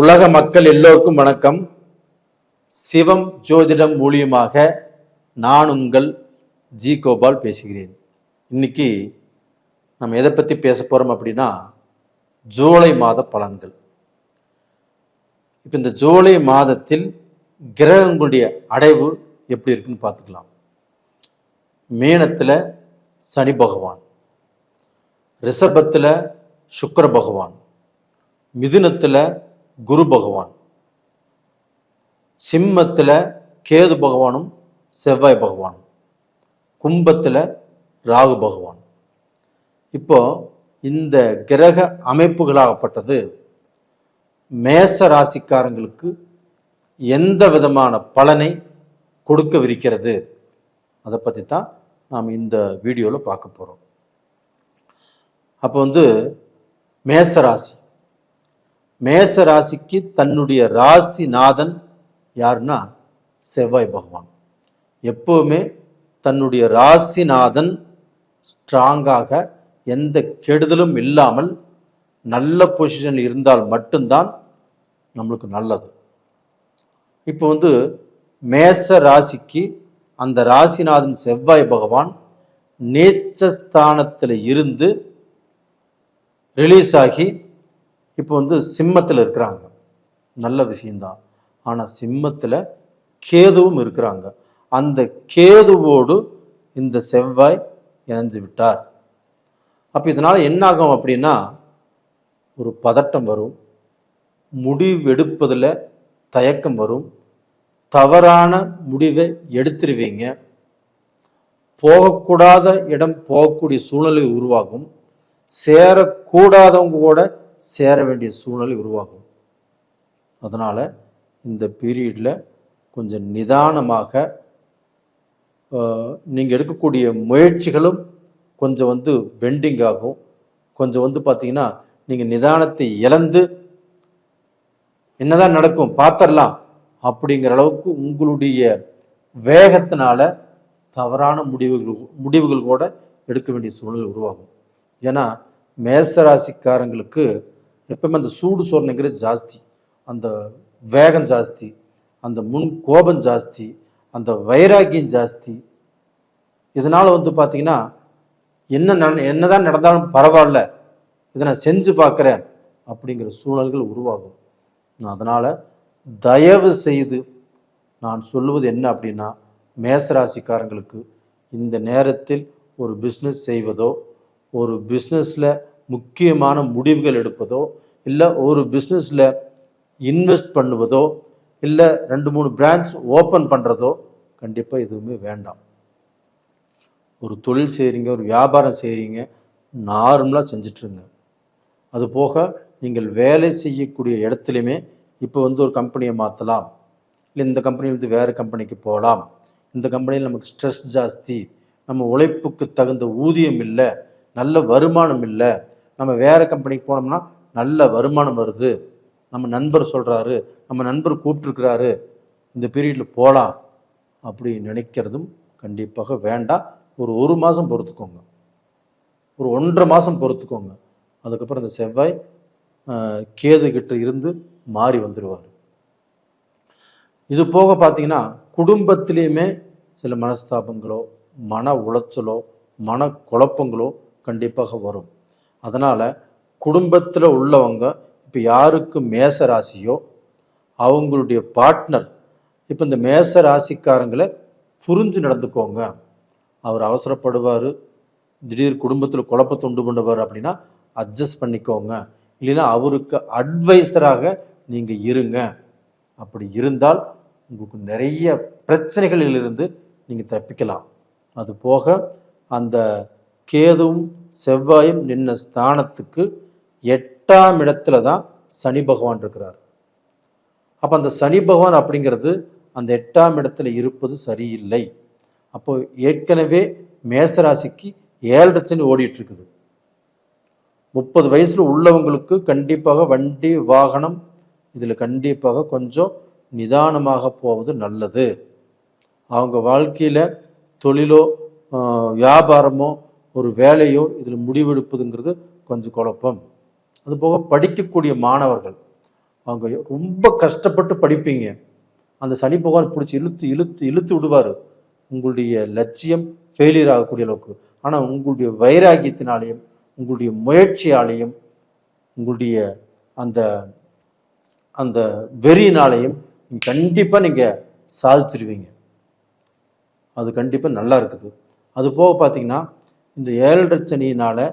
உலக மக்கள் எல்லோருக்கும் வணக்கம். சிவம் ஜோதிடம் மூலியமாக நான் உங்கள் ஜி கோபால் பேசுகிறேன். இன்னைக்கு நம்ம எதை பற்றி பேச போகிறோம் அப்படின்னா ஜூலை மாத பலன்கள். இப்போ இந்த ஜூலை மாதத்தில் கிரகங்களுடைய அடைவு எப்படி இருக்குன்னு பார்த்துக்கலாம். மீனத்தில் சனி பகவான் ரிஷபத்தில் சுக்கர பகவான் மிதுனத்தில் குரு பகவான். சிம்மத்தில் கேது பகவானும் செவ்வாய் பகவானும். கும்பத்தில் ராகு பகவான். இப்போ இந்த கிரக அமைப்புகளாகப்பட்டது மேச ராசிக்காரங்களுக்கு எந்த விதமான பலனை கொடுக்கவிருக்கிறது? அதை பற்றி தான் நாம் இந்த வீடியோவில் பார்க்க போகிறோம் அப்போ வந்து மேச ராசி. மேச ராசிக்கு தன்னுடைய ராசிநாதன் யாருன்னா செவ்வாய் பகவான். எப்பவுமே தன்னுடைய ராசிநாதன் ஸ்ட்ராங்காக எந்த கெடுதலும் இல்லாமல் நல்ல பொசிஷனில் இருந்தால் மட்டும்தான் நம்மளுக்கு நல்லது. இப்போ வந்து மேச ராசிக்கு அந்த ராசிநாதன் செவ்வாய் பகவான் நேச்சஸ்தானத்தில் இருந்து ரிலீஸ் ஆகி இப்போ வந்து சிம்மத்தில் இருக்கிறாங்க. நல்ல விஷயந்தான் ஆனால் சிம்மத்தில் கேதுவும் இருக்கிறாங்க. அந்த கேதுவோடு இந்த செவ்வாய் இணைஞ்சு விட்டார். அப்போ இதனால் என்ன ஆகும் அப்படின்னா ஒரு பதட்டம் வரும். முடிவெடுப்பதில் தயக்கம் வரும். தவறான முடிவை எடுத்துருவீங்க. போகக்கூடாத இடம் போகக்கூடிய சூழ்நிலை உருவாகும். சேரக்கூடாதவங்க கூட சேர வேண்டிய சூழ்நிலை உருவாகும். அதனால் இந்த பீரியடில் கொஞ்சம் நிதானமாக நீங்கள் எடுக்கக்கூடிய முயற்சிகளும் கொஞ்சம் வந்து பெண்டிங் ஆகும். கொஞ்சம் வந்து பார்த்தீங்கன்னா நீங்கள் நிதானத்தை இழந்து என்னதான் நடக்கும் பார்த்துடலாம் அப்படிங்கிற அளவுக்கு உங்களுடைய வேகத்தினால தவறான முடிவுகள் முடிவுகள் கூட எடுக்க வேண்டிய சூழ்நிலை உருவாகும். ஏன்னா மேசராசிக்காரங்களுக்கு எப்பவுமே அந்த சூடு சொர்ணங்கிறது ஜாஸ்தி. அந்த வேகம் ஜாஸ்தி. அந்த முன் கோபம் ஜாஸ்தி. அந்த வைராக்கியம் ஜாஸ்தி. இதனால் வந்து பார்த்தீங்கன்னா என்ன நட என்னதான் நடந்தாலும் பரவாயில்ல இதை நான் செஞ்சு பார்க்குறேன் அப்படிங்கிற சூழல்கள் உருவாகும். அதனால் தயவு செய்து நான் சொல்லுவது என்ன அப்படின்னா மேசராசிக்காரங்களுக்கு இந்த நேரத்தில் ஒரு பிஸ்னஸ் செய்வதோ ஒரு பிஸ்னஸில் முக்கியமான முடிவுகள் எடுப்பதோ இல்லை ஒரு பிஸ்னஸில் இன்வெஸ்ட் பண்ணுவதோ இல்லை ரெண்டு மூணு பிரான்ச் ஓப்பன் பண்ணுறதோ கண்டிப்பாக எதுவுமே வேண்டாம். ஒரு தொழில் செய்கிறீங்க ஒரு வியாபாரம் செய்கிறீங்க நார்மலாக செஞ்சிட்ருங்க. அது போக நீங்கள் வேலை செய்யக்கூடிய இடத்துலையுமே இப்போ வந்து ஒரு கம்பெனியை மாற்றலாம் இல்லை இந்த கம்பெனிலேருந்து வேறு கம்பெனிக்கு போகலாம் இந்த கம்பெனியில் நமக்கு ஸ்ட்ரெஸ் ஜாஸ்தி. நம்ம உழைப்புக்கு தகுந்த ஊதியம் இல்லை நல்ல வருமானம் இல்லை. நம்ம வேறு கம்பெனிக்கு போனோம்னா நல்ல வருமானம் வருது. நம்ம நண்பர் சொல்கிறாரு நம்ம நண்பர் கூப்பிட்டுருக்கிறாரு இந்த பீரியடில் போகலாம் அப்படி நினைக்கிறதும் கண்டிப்பாக வேண்டாம். ஒரு ஒரு மாதம் பொறுத்துக்கோங்க. ஒரு ஒன்றரை மாதம் பொறுத்துக்கோங்க. அதுக்கப்புறம் இந்த செவ்வாய் கேதுகிட்ட இருந்து மாறி வந்துடுவார் இது போக பார்த்தீங்கன்னா குடும்பத்திலையுமே சில மனஸ்தாபங்களோ மன உளைச்சலோ மன குழப்பங்களோ கண்டிப்பாக வரும். அதனால் குடும்பத்தில் உள்ளவங்க இப்போ யாருக்கு மேச ராசியோ அவங்களுடைய பார்ட்னர் இப்போ இந்த மேச ராசிக்காரங்களை புரிஞ்சு நடந்துக்கோங்க. அவர் அவசரப்படுவார் திடீர் குடும்பத்தில் குழப்பத்தை உண்டு பண்ணுவார் அப்படின்னா அட்ஜஸ்ட் பண்ணிக்கோங்க. இல்லைன்னா அவருக்கு அட்வைஸராக நீங்கள் இருங்க. அப்படி இருந்தால் உங்களுக்கு நிறைய பிரச்சனைகளிலிருந்து நீங்கள் தப்பிக்கலாம். அது போக அந்த கேதுவும் செவ்வாயும் நின்ன ஸ்தானத்துக்கு எட்டாம் இடத்துல தான் சனி பகவான் இருக்கிறார். அப்போ அந்த சனி பகவான் அப்படிங்கிறது அந்த எட்டாம் இடத்துல இருப்பது சரியில்லை. அப்போ ஏற்கனவே மேசராசிக்கு ஏழரை சனி ஓடிட்டு இருக்குது முப்பது வயசுல உள்ளவங்களுக்கு கண்டிப்பாக வண்டி வாகனம் இதில் கண்டிப்பாக கொஞ்சம் நிதானமாக போவது நல்லது. அவங்க வாழ்க்கையில் தொழிலோ வியாபாரமோ ஒரு வேலையோ இதில் முடிவெடுப்பதுங்கிறது கொஞ்சம் குழப்பம். அதுபோக படிக்கக்கூடிய மாணவர்கள் அவங்க ரொம்ப கஷ்டப்பட்டு படிப்பீங்க. அந்த சனி பகவான் பிடிச்சி இழுத்து இழுத்து இழுத்து விடுவார். உங்களுடைய லட்சியம் ஃபெயிலியர் ஆகக்கூடிய அளவுக்கு. ஆனால் உங்களுடைய வைராக்கியத்தினாலேயும் உங்களுடைய முயற்சியாலேயும் உங்களுடைய அந்த அந்த வெறியினாலையும் கண்டிப்பாக நீங்கள் சாதிச்சிருவீங்க. அது கண்டிப்பாக நல்லா இருக்குது. அது போக பார்த்தீங்கன்னா இந்த ஏழரை சனியினால்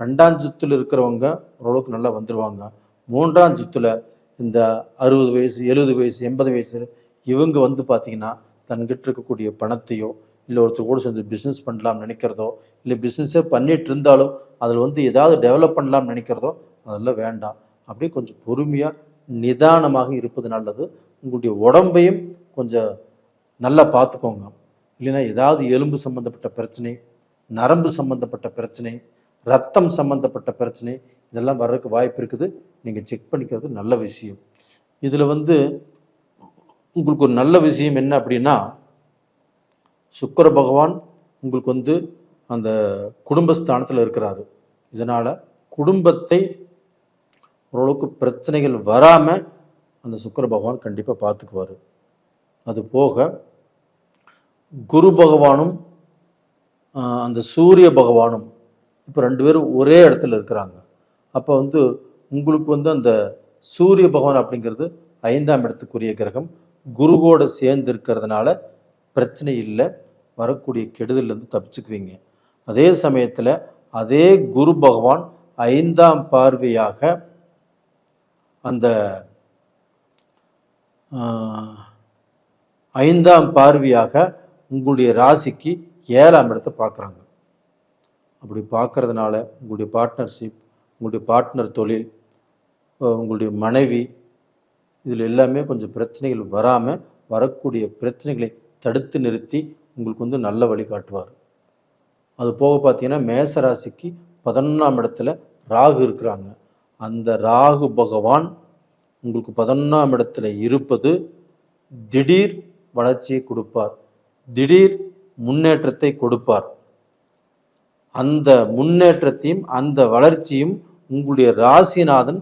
ரெண்டாம் சுத்தில் இருக்கிறவங்க ஓரளவுக்கு நல்லா வந்துடுவாங்க மூன்றாம் சுத்தில் இந்த அறுபது வயசு எழுபது வயசு எண்பது வயசு இவங்க வந்து பார்த்தீங்கன்னா தன்கிட்ட இருக்கக்கூடிய பணத்தையோ இல்லை ஒருத்தர் கூட சேர்ந்து பிஸ்னஸ் பண்ணலாம்னு நினைக்கிறதோ இல்லை பிஸ்னஸே பண்ணிட்டு இருந்தாலும் அதில் வந்து ஏதாவது டெவலப் பண்ணலாம்னு நினைக்கிறதோ அதெல்லாம் வேண்டாம். அப்படியே கொஞ்சம் பொறுமையாக நிதானமாக இருப்பது நல்லது. உங்களுடைய உடம்பையும் கொஞ்சம் நல்லா பார்த்துக்கோங்க இல்லைன்னா ஏதாவது எலும்பு சம்மந்தப்பட்ட பிரச்சனை நரம்பு சம்மந்தப்பட்ட பிரச்சனை ரத்தம் சம்மந்தப்பட்ட பிரச்சனை இதெல்லாம் வர்றதுக்கு வாய்ப்பு இருக்குது. நீங்கள் செக் பண்ணிக்கிறது நல்ல விஷயம். இதில் வந்து உங்களுக்கு ஒரு நல்ல விஷயம் என்ன அப்படின்னா சுக்கிர பகவான் உங்களுக்கு வந்து அந்த குடும்பஸ்தானத்தில் இருக்கிறாரு. இதனால் குடும்பத்தை ஓரளவுக்கு பிரச்சனைகள் வராமல் அந்த சுக்கிர பகவான் கண்டிப்பாக பார்த்துக்குவார் அது போக குரு பகவானும் அந்த சூரிய பகவானும் இப்போ ரெண்டு பேரும் ஒரே இடத்துல இருக்கிறாங்க. அப்போ வந்து உங்களுக்கு வந்து அந்த சூரிய பகவான் அப்படிங்கிறது ஐந்தாம் இடத்துக்குரிய கிரகம். குருவோட சேர்ந்து இருக்கிறதுனால பிரச்சனை இல்லை வரக்கூடிய கெடுதல்லேருந்து தப்பிச்சுக்குவீங்க. அதே சமயத்தில் அதே குரு பகவான் ஐந்தாம் பார்வையாக அந்த ஐந்தாம் பார்வையாக உங்களுடைய ராசிக்கு ஏழாம் இடத்தை பார்க்குறாங்க. அப்படி பார்க்கறதுனால உங்களுடைய பார்ட்னர்ஷிப் உங்களுடைய பார்ட்னர் தொழில் உங்களுடைய மனைவி இதில் எல்லாமே கொஞ்சம் பிரச்சனைகள் வராமல் வரக்கூடிய பிரச்சனைகளை தடுத்து நிறுத்தி உங்களுக்கு வந்து நல்ல வழி காட்டுவார். அது போக பார்த்தீங்கன்னா மேசராசிக்கு பதினொன்றாம் இடத்துல ராகு இருக்கிறாங்க. அந்த ராகு பகவான் உங்களுக்கு பதினொன்றாம் இடத்துல இருப்பது திடீர் வளர்ச்சியை கொடுப்பார். திடீர் முன்னேற்றத்தை கொடுப்பார். அந்த முன்னேற்றத்தையும் அந்த வளர்ச்சியும் உங்களுடைய ராசிநாதன்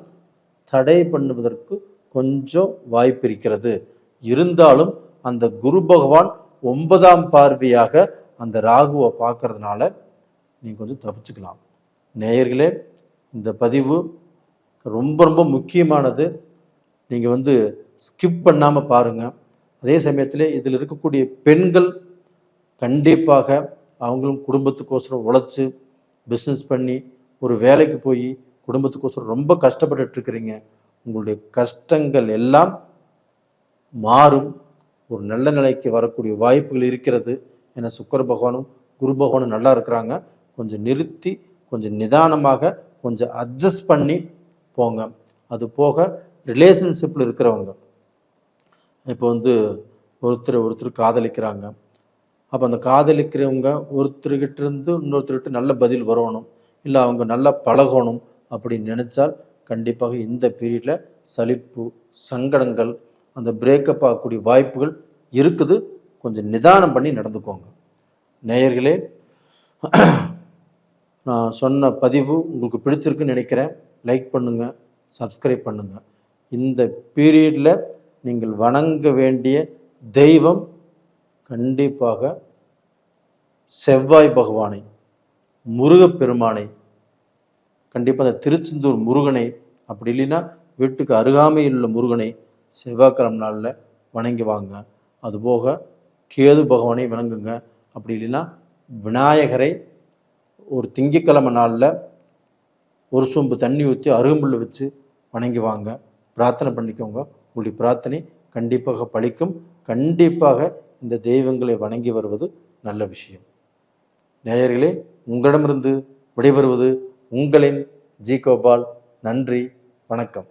தடை பண்ணுவதற்கு கொஞ்சம் வாய்ப்பு இருக்கிறது இருந்தாலும் அந்த குரு பகவான் ஒன்பதாம் பார்வையாக அந்த ராகுவை பார்க்கறதுனால நீங்கள் கொஞ்சம் தப்பிச்சுக்கலாம் நேயர்களே இந்த பதிவு ரொம்ப ரொம்ப முக்கியமானது. நீங்கள் வந்து ஸ்கிப் பண்ணாமல் பாருங்கள் அதே சமயத்தில் இதில் இருக்கக்கூடிய பெண்கள் கண்டிப்பாக அவங்களும் குடும்பத்துக்கோசரம் உழைச்சி பிஸ்னஸ் பண்ணி ஒரு வேலைக்கு போய் குடும்பத்துக்கோசரம் ரொம்ப கஷ்டப்பட்டுட்டு இருக்கிறீங்க உங்களுடைய கஷ்டங்கள் எல்லாம் மாறும். ஒரு நல்ல நிலைக்கு வரக்கூடிய வாய்ப்புகள் இருக்கிறது. ஏன்னா சுக்கர பகவானும் குரு பகவானும் நல்லா இருக்கிறாங்க. கொஞ்சம் நிறுத்தி கொஞ்சம் நிதானமாக கொஞ்சம் அட்ஜஸ்ட் பண்ணி போங்க. அது போக ரிலேஷன்ஷிப்பில் இருக்கிறவங்க. இப்போ வந்து ஒருத்தர் ஒருத்தர் காதலிக்கிறாங்க. அப்போ அந்த காதலிக்கிறவங்க ஒருத்தர்கிட்ட இருந்து இன்னொருத்தர்கிட்ட நல்ல பதில் வரணும் இல்லை அவங்க நல்லா பழகணும் அப்படின்னு நினச்சால் கண்டிப்பாக இந்த பீரியடில் சலிப்பு சங்கடங்கள் அந்த பிரேக்கப் ஆகக்கூடிய வாய்ப்புகள் இருக்குது. கொஞ்சம் நிதானம் பண்ணி நடந்துக்கோங்க. நேயர்களே நான் சொன்ன பதிவு உங்களுக்கு பிடிச்சிருக்குன்னு நினைக்கிறேன். லைக் பண்ணுங்கள் சப்ஸ்கிரைப் பண்ணுங்கள் இந்த பீரியடில் நீங்கள் வணங்க வேண்டிய தெய்வம் கண்டிப்பாக செவ்வாய் பகவானை முருகப்பெருமானை கண்டிப்பாக அந்த திருச்செந்தூர் முருகனை அப்படி இல்லைன்னா வீட்டுக்கு அருகாமையில் உள்ள முருகனை செவ்வாய்க்கிழமை நாளில் வணங்கி வாங்க. அதுபோக கேது பகவானை வணங்குங்க. அப்படி இல்லைன்னா விநாயகரை ஒரு திங்கக்கிழமை நாளில் ஒரு சொம்பு தண்ணி ஊற்றி அருகம்புள்ள வச்சு வணங்கி வாங்க. பிரார்த்தனை பண்ணிக்கோங்க. உங்களுடைய பிரார்த்தனை கண்டிப்பாக பழிக்கும் கண்டிப்பாக இந்த தெய்வங்களை வணங்கி வருவது நல்ல விஷயம். நேயர்களே உங்களிடமிருந்து விடைபெறுவது உங்களின் ஜி கோபால் நன்றி வணக்கம்.